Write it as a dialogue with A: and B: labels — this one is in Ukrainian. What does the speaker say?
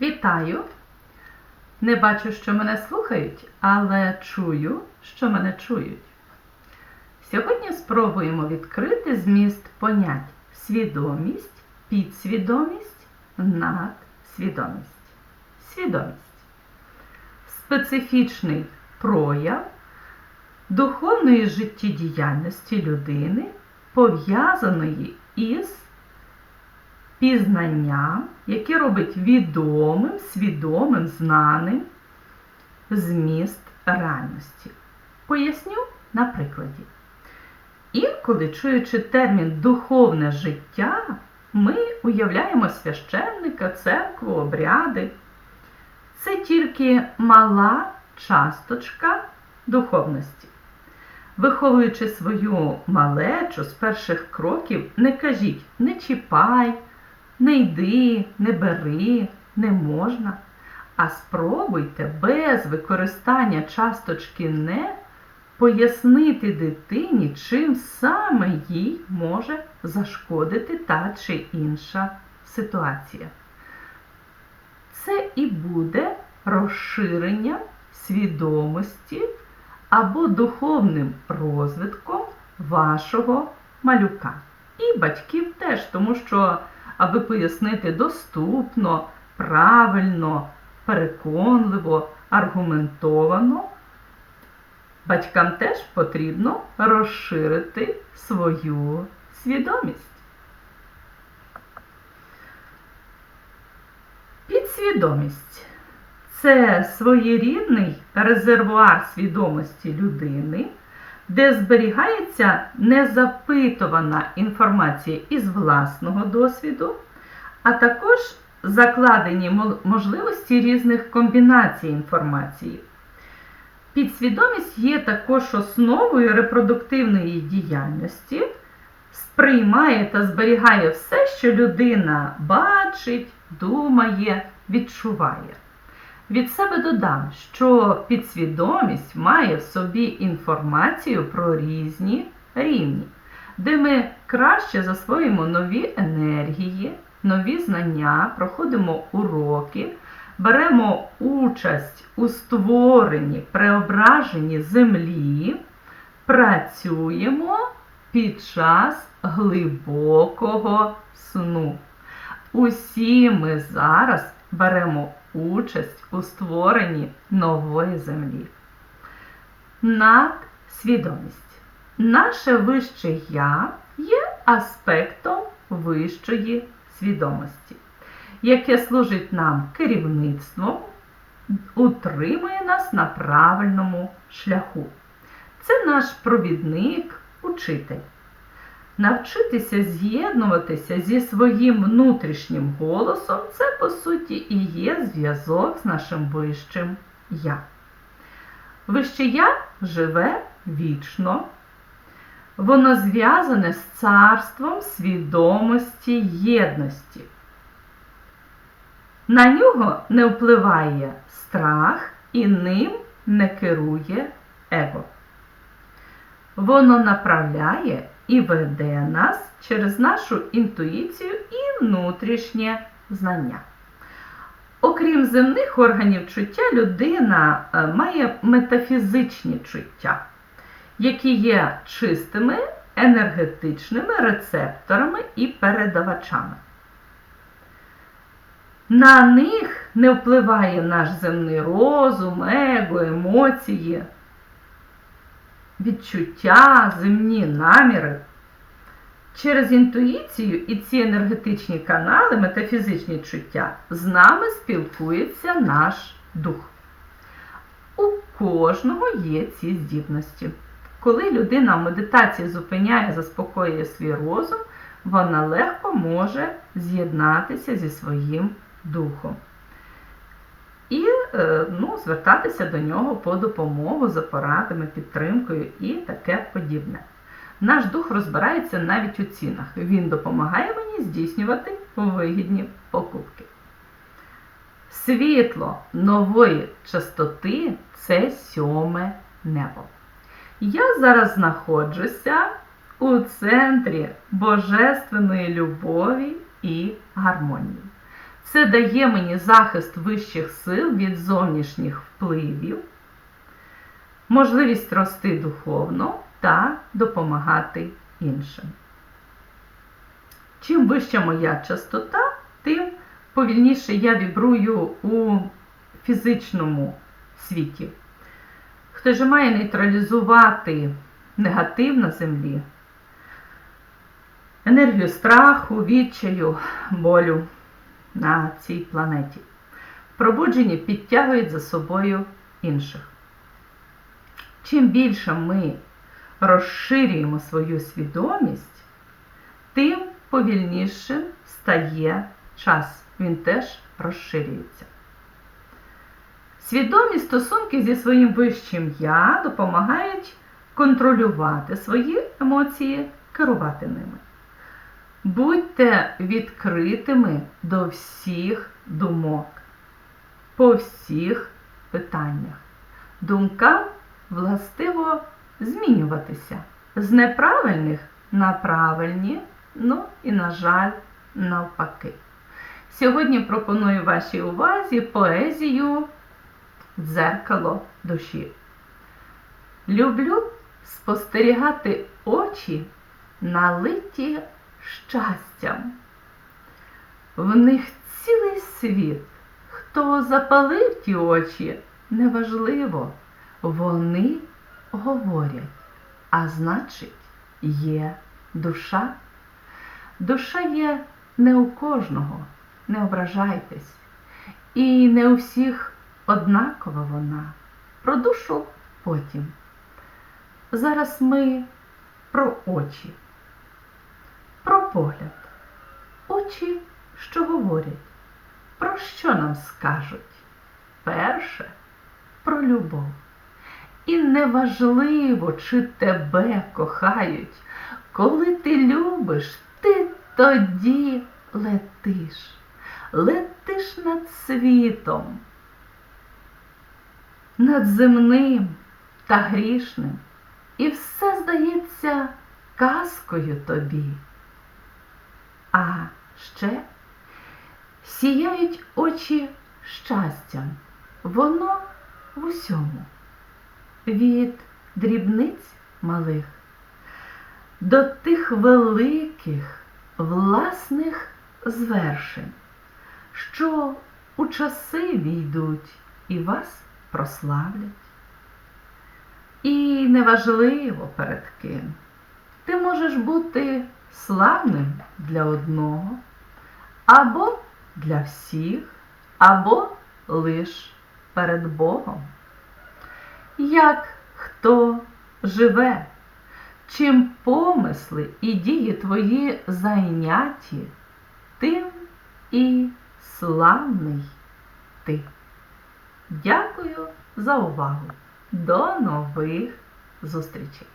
A: Вітаю! Не бачу, що мене слухають, але чую, що мене чують. Сьогодні спробуємо відкрити зміст понять свідомість, підсвідомість, надсвідомість. Свідомість специфічний прояв духовної життєдіяльності людини, пов'язаної із пізнанням, яке робить відомим, свідомим, знаним зміст реальності. Поясню на прикладі. Інколи, чуючи термін духовне життя, ми уявляємо священника, церкву, обряди. Це тільки мала часточка духовності. Виховуючи свою малечу з перших кроків, не кажіть не чіпай, не йди, не бери, не можна. А спробуйте без використання часточки не пояснити дитині, чим саме їй може зашкодити та чи інша ситуація. Це і буде розширенням свідомості або духовним розвитком вашого малюка. І батьків теж, тому що, аби пояснити доступно, правильно, переконливо, аргументовано, батькам теж потрібно розширити свою свідомість. Підсвідомість це своєрідний резервуар свідомості людини, де зберігається незапитувана інформація із власного досвіду, а також закладені можливості різних комбінацій інформації. Підсвідомість є також основою репродуктивної діяльності, сприймає та зберігає все, що людина бачить, думає, відчуває. Від себе додам, що підсвідомість має в собі інформацію про різні рівні, де ми краще засвоїмо нові енергії, нові знання, проходимо уроки, беремо участь у створенні, преображенні землі, працюємо під час глибокого сну. Усі ми зараз беремо участь у створенні нової землі. Надсвідомість. Наше вище я є аспектом вищої свідомості, яке служить нам керівництвом, утримує нас на правильному шляху. Це наш провідник, учитель. Навчитися з'єднуватися зі своїм внутрішнім голосом це, по суті, і є зв'язок з нашим вищим я. Вище я живе вічно. Воно зв'язане з царством свідомості єдності. На нього не впливає страх і ним не керує его. Воно направляє і веде нас через нашу інтуїцію і внутрішнє знання. Окрім земних органів чуття, людина е, має метафізичні чуття, які є чистими енергетичними рецепторами і передавачами. На них не впливає наш земний розум, его, емоції відчуття, земні наміри. Через інтуїцію і ці енергетичні канали, метафізичні чуття, з нами спілкується наш дух. У кожного є ці здібності. Коли людина в медитації зупиняє, заспокоює свій розум, вона легко може з'єднатися зі своїм духом і е, ну, звертатися до нього по допомогу за порадами, підтримкою і таке подібне. Наш дух розбирається навіть у цінах. Він допомагає мені здійснювати вигідні покупки. Світло нової частоти це сьоме небо. Я зараз знаходжуся у центрі божественної любові і гармонії. Це дає мені захист вищих сил від зовнішніх впливів, можливість рости духовно та допомагати іншим. Чим вища моя частота, тим повільніше я вібрую у фізичному світі. Хто ж має нейтралізувати негатив на землі, енергію страху, відчаю, болю на цій планеті. Пробуджені підтягують за собою інших. Чим більше ми розширюємо свою свідомість, тим повільнішим стає час. Він теж розширюється. Свідомі стосунки зі своїм вищим я допомагають контролювати свої емоції, керувати ними. Будьте відкритими до всіх думок, по всіх питаннях. Думкам властиво змінюватися з неправильних на правильні, ну і, на жаль, навпаки. Сьогодні пропоную вашій увазі поезію Дзеркало душі. Люблю спостерігати очі, налиті щастям. В них цілий світ. Хто запалив ті очі, неважливо, вони говорять, а значить, є душа. Душа є не у кожного, не ображайтесь, і не у всіх однакова вона. Про душу потім. Зараз ми про очі, про погляд. Очі, що говорять, про що нам скажуть? Перше про любов. І неважливо, чи тебе кохають. Коли ти любиш, ти тоді летиш, летиш над світом, над земним та грішним, і все здається казкою тобі. А ще сіяють очі щастям, воно в усьому, від дрібниць малих до тих великих власних звершень, що у часи війдуть і вас прославлять. І неважливо перед ким. Ти можеш бути славним для одного, або для всіх, або лиш перед Богом. Як хто живе, чим помисли і дії твої зайняті, тим і славний ти. Дякую за увагу! До нових зустрічей!